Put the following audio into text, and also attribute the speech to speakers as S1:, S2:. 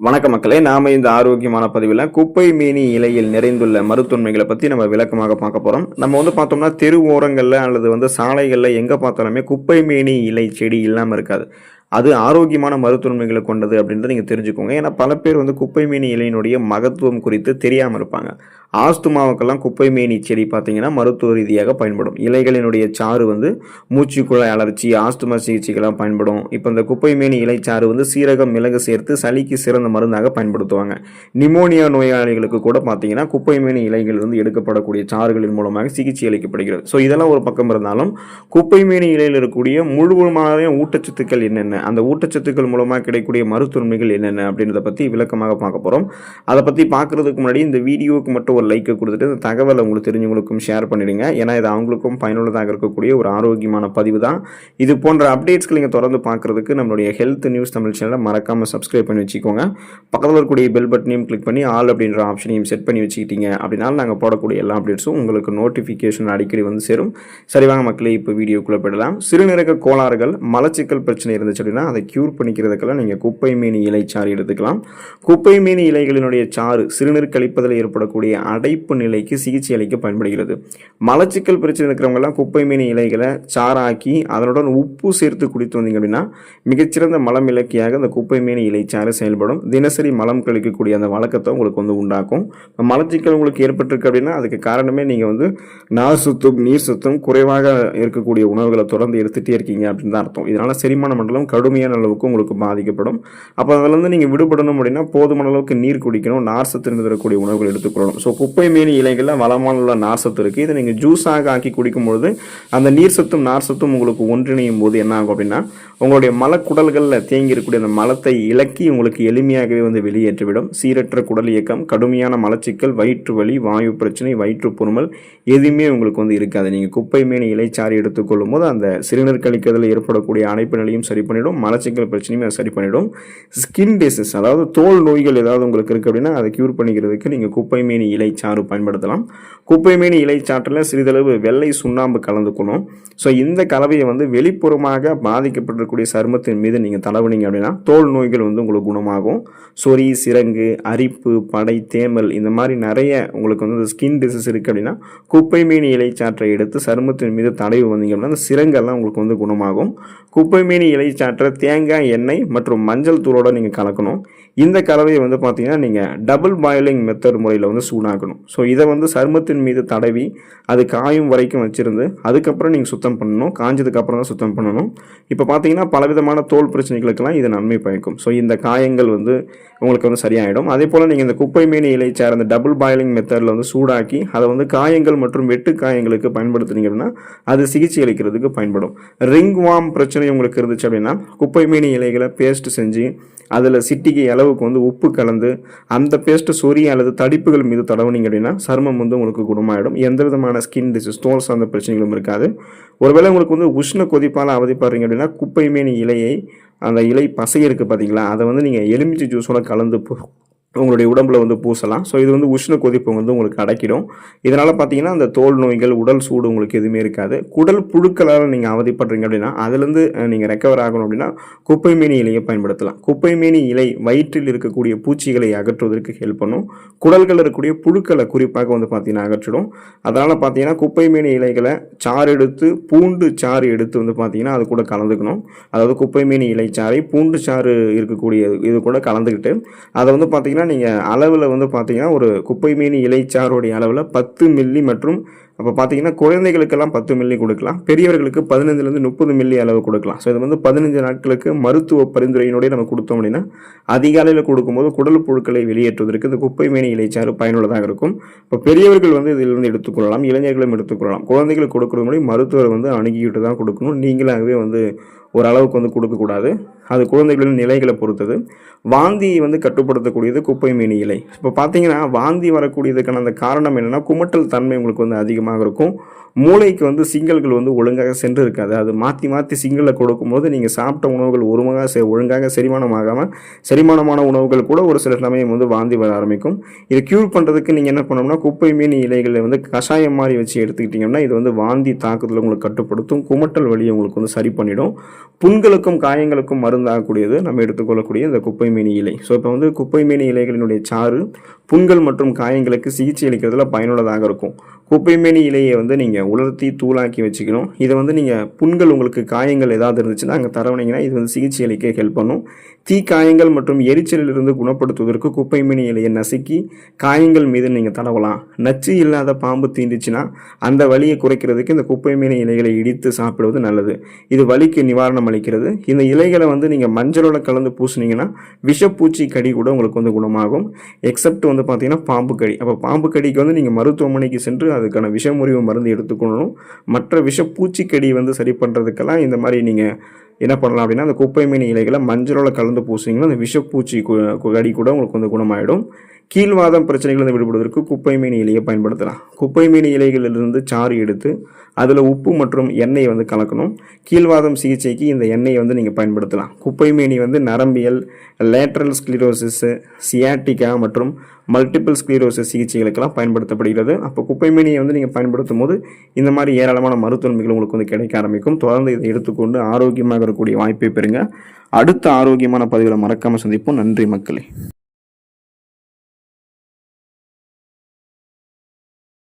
S1: வணக்க மக்களே நாம இந்த ஆரோக்கியமான பதிவில் குப்பை மீனி இலையில் நிறைந்துள்ள மருத்துவன்மைகளை பற்றி நம்ம விளக்கமாக பார்க்க போகிறோம் நம்ம வந்து பார்த்தோம்னா தெரு ஓரங்களில் அல்லது வந்து சாலைகளில் எங்கே பார்த்தாலுமே குப்பை மீனி இலை செடி இல்லாமல் இருக்காது. அது ஆரோக்கியமான மருத்துவன்மைகளை கொண்டது அப்படின்றத நீங்கள் தெரிஞ்சுக்கோங்க. ஏன்னா பல பேர் வந்து குப்பை மீனி இலையினுடைய மகத்துவம் குறித்து தெரியாமல் இருப்பாங்க. ஆஸ்துமாவுக்கெல்லாம் குப்பை மேனி செடி பார்த்திங்கன்னா மருத்துவ ரீதியாக பயன்படும். இலைகளினுடைய சாறு வந்து மூச்சுக்குழாய் அலர்ச்சி ஆஸ்துமா சிகிச்சைக்கெல்லாம் பயன்படும். இப்போ இந்த குப்பை மேனி இலை சாறு வந்து சீரகம் மிளகு சேர்த்து சளிக்கு சிறந்த மருந்தாக பயன்படுத்துவாங்க. நிமோனியா நோயாளிகளுக்கு கூட பார்த்திங்கன்னா குப்பை மேனி இலைகள் வந்து எடுக்கப்படக்கூடிய சாறுகளின் மூலமாக சிகிச்சை அளிக்கப்படுகிறது. ஸோ இதெல்லாம் ஒரு பக்கம் இருந்தாலும் குப்பை மேனி இலையில் இருக்கக்கூடிய முழுவதுமான ஊட்டச்சத்துக்கள் என்னென்ன அந்த ஊட்டச்சத்துக்கள் மூலமாக கிடைக்கக்கூடிய மருத்துவமைகள் என்னென்ன அப்படின்றத பற்றி விளக்கமாக பார்க்க போகிறோம் அதை பற்றி பார்க்குறதுக்கு முன்னாடி இந்த வீடியோவுக்கு மட்டும் ஒரு லைக்கை கொடுத்துட்டு இந்த தகவலை உங்களுக்கு தெரிஞ்சவங்களுக்கும் ஷேர் பண்ணிவிடுங்க ஏன்னா இது அவங்களுக்கும் பயனுள்ளதாக இருக்கக்கூடிய ஒரு ஆரோக்கியமான பதிவு தான். இது போன்ற அப்டேட்ஸ்களை நீங்கள் தொடர்ந்து பார்க்குறதுக்கு நம்மளுடைய ஹெல்த் நியூஸ் தமிழ் சேனலை மறக்காமல் சப்ஸ்கிரைப் பண்ணி வச்சுக்கோங்க. பக்கத்தில் இருக்கக்கூடிய பெல் பட்டனையும் கிளிக் பண்ணி ஆல் அப்படின்ற ஆப்ஷனையும் செட் பண்ணி வச்சுக்கிட்டீங்க அப்படின்னா நாங்கள் போடக்கூடிய எல்லா அப்டேட்ஸும் உங்களுக்கு நோட்டிஃபிகேஷன் அடிக்கடி வந்து சேரும். சரி வாங்க மக்களே இப்போ வீடியோக்குள்ளே போயிடலாம். சிறுநீரக கோளாறுகள் மலச்சிக்கல் பிரச்சனை இருந்துச்சு அப்படின்னா அதை க்யூர் பண்ணிக்கிறதுக்கெல்லாம் நீங்கள் குப்பை மீனி இலை சாறு எடுத்துக்கலாம். குப்பை மீனி இலைகளினுடைய சாறு சிறுநீர் கழிப்பதில் ஏற்படக்கூடிய அடைப்பு நிலைக்கு சிகிச்சை அளிக்க பயன்படுகிறது. மலச்சிக்கல் பிரச்சனை இருக்கிறவங்கலாம் குப்பை மீன் இலைகளை சாராக்கி அதனுடன் உப்பு சேர்த்து குடித்து வந்தீங்க அப்படின்னா மிகச்சிறந்த மலம் இலக்கியாக அந்த குப்பை மீன் இலை சாறு செயல்படும். தினசரி மலம் கழிக்கக்கூடிய அந்த வழக்கத்தை உங்களுக்கு வந்து உண்டாக்கும். மலச்சிக்கல் உங்களுக்கு ஏற்பட்டிருக்கு அப்படின்னா அதுக்கு காரணமே நீங்கள் வந்து நார் சுத்தம் நீர் சுத்தம் குறைவாக இருக்கக்கூடிய உணவுகளை தொடர்ந்து எடுத்துகிட்டே இருக்கீங்க அப்படின்னு தான் அர்த்தம். இதனால் செரிமான மண்டலம் கடுமையான அளவுக்கு உங்களுக்கு பாதிக்கப்படும். அப்போ அதிலேருந்து நீங்கள் விடுபடணும் அப்படின்னா போதுமான அளவுக்கு நீர் குடிக்கணும் நார் சத்து இருந்து உணவுகள் எடுத்துக்கொள்ளணும் ஸோ குப்பை மீன் இலைகளில் வளமான உள்ள நார் சத்து இருக்குது இதை நீங்கள் ஜூஸாக ஆக்கி குடிக்கும்பொழுது அந்த நீர் சத்தும் நார் சத்தும் உங்களுக்கு ஒன்றிணையும் போது என்ன ஆகும் அப்படின்னா உங்களுடைய மலக்குடல்களில் தேங்கி இருக்கக்கூடிய அந்த மலத்தை இலக்கி உங்களுக்கு எளிமையாகவே வந்து வெளியேற்றிவிடும். சீரற்ற குடல் இயக்கம் கடுமையான மலச்சிக்கல் வயிற்று வலி வாயு பிரச்சனை வயிற்று பொறுமல் எதுவுமே உங்களுக்கு வந்து இருக்காது. நீங்கள் குப்பை மீன் இலைச்சாறு எடுத்துக்கொள்ளும் போது அந்த சிறுநீர் கழிக்கிறதுல ஏற்படக்கூடிய அணைப்பு நிலையும் சரி பண்ணிடும். மலச்சிக்கல் பிரச்சனையும் சரி பண்ணிடும். ஸ்கின் டிசீஸ் அதாவது தோல் நோய்கள் ஏதாவது உங்களுக்கு இருக்குது அப்படின்னா அதை க்யூர் பண்ணிக்கிறதுக்கு நீங்கள் குப்பை இலை இலைச்சாறு பயன்படுத்தலாம். குப்பை மீன் இலைச்சாற்றில் சிறிதளவு வெள்ளை சுண்ணாம்பு கலந்துக்கணும். ஸோ இந்த கலவையை வந்து வெளிப்புறமாக பாதிக்கப்பட்டிருக்கக்கூடிய சருமத்தின் மீது நீங்கள் தடவுனீங்க அப்படின்னா தோல் நோய்கள் வந்து உங்களுக்கு குணமாகும். சொறி சிரங்கு அரிப்பு படை தேமல் இந்த மாதிரி நிறைய உங்களுக்கு வந்து ஸ்கின் டிசீஸ் இருக்குது அப்படின்னா குப்பை மீன் இலைச்சாற்றை எடுத்து சருமத்தின் மீது தடவி வந்தீங்க அப்படின்னா அந்த சிறங்கெல்லாம் உங்களுக்கு வந்து குணமாகும். குப்பை மீன் இலைச்சாற்றை தேங்காய் எண்ணெய் மற்றும் மஞ்சள் தூளோடு நீங்கள் கலக்கணும். இந்த கலவையை வந்து பார்த்தீங்கன்னா நீங்கள் டபுள் பாயிலிங் மெத்தட் முறையில் வந்து ஆகணும் ஸோ இதை வந்து சருமத்தின் மீது தடவி அது காயும் வரைக்கும் வச்சுருந்து அதுக்கப்புறம் நீங்கள் சுத்தம் பண்ணணும். காஞ்சதுக்கப்புறம் தான் சுத்தம் பண்ணணும். இப்போ பார்த்தீங்கன்னா பலவிதமான தோல் பிரச்சனைகளுக்கெல்லாம் இது நன்மை பயக்கும். ஸோ இந்த காயங்கள் வந்து உங்களுக்கு வந்து சரியாயிடும். அதே போல் நீங்கள் இந்த குப்பை மீனி இலை சார் அந்த டபுள் பாயிலிங் மெத்தடில் வந்து சூடாக்கி அதை வந்து காயங்கள் மற்றும் வெட்டு காயங்களுக்கு பயன்படுத்துனீங்கன்னா அது சிகிச்சை அளிக்கிறதுக்கு பயன்படும். ரிங் வாம் பிரச்சனை உங்களுக்கு இருந்துச்சு அப்படின்னா குப்பை மீனி இலைகளை பேஸ்ட் செஞ்சு அதில் சிட்டிக்கு அளவுக்கு வந்து உப்பு கலந்து அந்த பேஸ்ட்டு சொரிய அல்லது தடிப்புகள் மீது தடவுனீங்க அப்படின்னா சருமம் வந்து உங்களுக்கு குணமாயிடும். எந்த விதமான ஸ்கின் டிசீஸ் தோல் சார்ந்த பிரச்சனைகளும் இருக்காது. ஒருவேளை உங்களுக்கு வந்து உஷ்ண கொதிப்பால் அவதிப்படுறீங்க அப்படின்னா குப்பைமேனி இலையை அந்த இலை பசை இருக்குது பார்த்தீங்களா அதை வந்து நீங்கள் எலுமிச்சை ஜூஸோட கலந்து உங்களுடைய உடம்புல வந்து பூசலாம். ஸோ இது வந்து உஷ்ண கொதிப்பு வந்து உங்களுக்கு அடைக்கிடும். இதனால் பார்த்தீங்கன்னா அந்த தோல் நோய்கள் உடல் சூடு உங்களுக்கு எதுவுமே இருக்காது. குடல் புழுக்களால் நீங்கள் அவதிப்படுறீங்க அப்படின்னா அதுலேருந்து நீங்கள் ரெக்கவர் ஆகணும் அப்படின்னா குப்பை மேனி இலையை பயன்படுத்தலாம். குப்பை மேனி இலை வயிற்றில் இருக்கக்கூடிய பூச்சிகளை அகற்றுவதற்கு ஹெல்ப் பண்ணும். குடல்கள் இருக்கக்கூடிய புழுக்களை குறிப்பாக வந்து பார்த்தீங்கன்னா அகற்றிடும். அதனால் பார்த்தீங்கன்னா குப்பை மேனி இலைகளை சாறு எடுத்து பூண்டு சாறு எடுத்து வந்து பார்த்தீங்கன்னா அது கூட கலந்துக்கணும். அதாவது குப்பை மேனி இலை சாறை பூண்டு சாறு இருக்கக்கூடிய இது கூட கலந்துக்கிட்டு அதை வந்து பார்த்தீங்கன்னா நீங்கள் அளவில் வந்து பார்த்தீங்கன்னா ஒரு குப்பை மீன் இலைச்சாருடைய அளவில் பத்து மில்லி மற்றும் அப்போ பார்த்தீங்கன்னா குழந்தைகளுக்கெல்லாம் பத்து மில்லி கொடுக்கலாம். பெரியவர்களுக்கு பதினஞ்சுலேருந்து முப்பது மில்லி அளவு கொடுக்கலாம். ஸோ இது வந்து பதினஞ்சு நாட்களுக்கு மருத்துவ பரிந்துரையினுடைய நம்ம கொடுத்தோம் அப்படின்னா அதிகாலையில் கொடுக்கும்போது குடல் புழுக்களை வெளியேற்றுவதற்கு இந்த குப்பை மேனி இலைச்சாறு பயனுள்ளதாக இருக்கும். இப்போ பெரியவர்கள் வந்து இதிலிருந்து எடுத்துக்கொள்ளலாம் இளைஞர்களும் எடுத்துக்கொள்ளலாம். குழந்தைகளுக்கு கொடுக்குறது முன்னாடி மருத்துவர் வந்து அணுகிக்கிட்டு தான் கொடுக்கணும். நீங்களாகவே வந்து ஓரளவுக்கு வந்து கொடுக்கக்கூடாது. அது குழந்தைகளின் நிலைகளை பொறுத்தது. வாந்தியை வந்து கட்டுப்படுத்தக்கூடியது குப்பை மீனி இலை. இப்போ பார்த்தீங்கன்னா வாந்தி வரக்கூடியதுக்கான அந்த காரணம் என்னென்னா குமட்டல் தன்மை உங்களுக்கு வந்து அதிகமாக இருக்கும். மூளைக்கு வந்து சிங்கல்கள் வந்து ஒழுங்காக சென்று இருக்காது அது மாற்றி மாற்றி சிங்கலில் கொடுக்கும்போது நீங்கள் சாப்பிட்ட உணவுகள் ஒருமாக செ ஒழுங்காக செரிமானமாகாமல் செரிமானமான உணவுகள் கூட ஒரு சில சமயம் வந்து வாந்தி வர ஆரம்பிக்கும். இதை க்யூர் பண்ணுறதுக்கு நீங்கள் என்ன பண்ணணும்னா குப்பை மீன் இலைகளை வந்து கஷாயம் மாதிரி வச்சு எடுத்துக்கிட்டிங்கன்னா இது வந்து வாந்தி தாக்குதலை உங்களுக்கு கட்டுப்படுத்தும். குமட்டல் வழியை உங்களுக்கு வந்து சரி பண்ணிடும். புண்களுக்கும் காயங்களுக்கும் மருந்தாகக்கூடியது. நம்ம எடுத்துக்கொள்ளக்கூடிய இந்த குப்பை மேனி இலை. ஸோ இப்போ வந்து குப்பை மேனி இலைகளினுடைய சாறு புண்கள் மற்றும் காயங்களுக்கு சிகிச்சை அளிக்கிறதுல பயனுள்ளதாக இருக்கும். குப்பைமேனி இலையை வந்து நீங்கள் உலர்த்தி தூளாக்கி வச்சுக்கணும். இதை வந்து நீங்கள் புண்கள் உங்களுக்கு காயங்கள் ஏதாவது இருந்துச்சுன்னா அங்கே தரவணிங்கன்னா இது வந்து சிகிச்சை அளிக்க ஹெல்ப் பண்ணும். தீ காயங்கள் மற்றும் எரிச்சலிலிருந்து குணப்படுத்துவதற்கு குப்பைமேனி இலையை நசுக்கி காயங்கள் மீது நீங்கள் தடவலாம். நச்சு இல்லாத பாம்பு தீண்டுச்சுன்னா அந்த வலியை குறைக்கிறதுக்கு இந்த குப்பைமேனி இலைகளை இடித்து சாப்பிடுவது நல்லது. இது வலிக்கு நிவாரணம் அளிக்கிறது. இந்த இலைகளை வந்து நீங்கள் மஞ்சளோட கலந்து பூசினீங்கன்னா விஷப்பூச்சி கடி கூட உங்களுக்கு வந்து குணமாகும். எக்ஸப்ட் வந்து பார்த்தீங்கன்னா பாம்பு கடி. அப்போ பாம்பு கடிக்கு வந்து நீங்கள் மருத்துவமனைக்கு சென்று அதுக்கான விஷமுறிவு மருந்து எடுத்துக்கொள்ளணும். மற்ற விஷப்பூச்சிக்கடி வந்து சரி பண்ணுறதுக்கெல்லாம் இந்த மாதிரி நீங்கள் என்ன பண்ணலாம் அப்படின்னா அந்த குப்பை மீன் இலைகளை மஞ்சளோட கலந்து பூசிங்கன்னா அந்த விஷப்பூச்சி கு- கடி கூட உங்களுக்கு வந்து குணமாயிடும். கீழ்வாதம் பிரச்சனைகளிலிருந்து விடுபடுவதற்கு குப்பை மீன் இலையை பயன்படுத்தலாம். குப்பை மீன் இலைகளிலிருந்து சாறு எடுத்து அதில் உப்பு மற்றும் எண்ணெயை வந்து கலக்கணும். கீழ்வாதம் சிகிச்சைக்கு இந்த எண்ணெயை வந்து நீங்கள் பயன்படுத்தலாம். குப்பை மீனி வந்து நரம்பியல் லேட்ரல் ஸ்க்ளிரோசிஸ் சியாட்டிகா மற்றும் மல்டிபிள் ஸ்க்ளீரோசிஸ் சிகிச்சைகளுக்கெல்லாம் பயன்படுத்தப்படுகிறது. அப்போ குப்பை மீனியை வந்து நீங்கள் பயன்படுத்தும் போது இந்த மாதிரி ஏராளமான மருத்துவன்மைகள் உங்களுக்கு வந்து கிடைக்க ஆரம்பிக்கும். தொடர்ந்து இதை எடுத்துக்கொண்டு ஆரோக்கியமாக இருக்கக்கூடிய வாய்ப்பை பெறுங்க. அடுத்த ஆரோக்கியமான பதிவில் மறக்காமல் சந்திப்போம். நன்றி மக்களே.